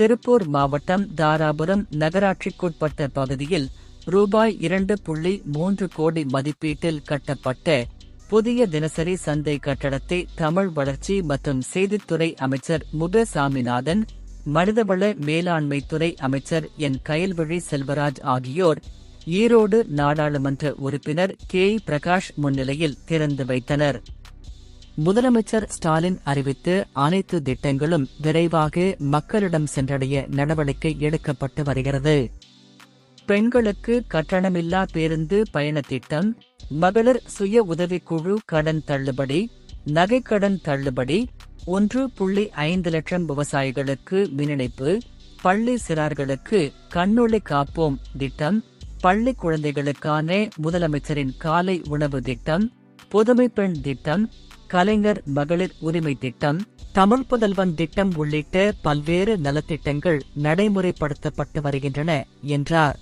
திருப்பூர் மாவட்டம் தாராபுரம் நகராட்சிக்குட்பட்ட பகுதியில் ரூபாய் இரண்டு புள்ளி மூன்று கோடி மதிப்பீட்டில் கட்டப்பட்ட புதிய தினசரி சந்தை கட்டடத்தை தமிழ் வளர்ச்சி மற்றும் செய்தித்துறை அமைச்சர் முக சாமிநாதன் மனிதவள மேலாண்மைத்துறை அமைச்சர் என். கயல்வழி செல்வராஜ் ஆகியோர் ஈரோடு நாடாளுமன்ற உறுப்பினர் கே. பிரகாஷ் முன்னிலையில் திறந்து வைத்தனர். முதலமைச்சர் ஸ்டாலின் அறிவித்து அனைத்து திட்டங்களும் விரைவாக மக்களிடம் சென்றடைய நடவடிக்கை எடுக்கப்பட்டு வருகிறது. பெண்களுக்கு கட்டணமில்லா பேருந்து பயண திட்டம் மகளிர் சுய உதவிக்குழு கடன் தள்ளுபடி நகைக்கடன் தள்ளுபடி ஒன்று புள்ளி ஐந்து லட்சம் விவசாயிகளுக்கு மின்னிணைப்பு பள்ளி சிறார்களுக்கு கண்ணொளி காப்போம் திட்டம் பள்ளி குழந்தைகளுக்கான முதலமைச்சரின் காலை உணவு திட்டம் புதுமை பெண் திட்டம் கலைஞர் மகளிர் உரிமை திட்டம் தமிழ் புதல்வன் திட்டம் உள்ளிட்ட பல்வேறு நலத்திட்டங்கள் நடைமுறைப்படுத்தப்பட்டு வருகின்றன என்றார்.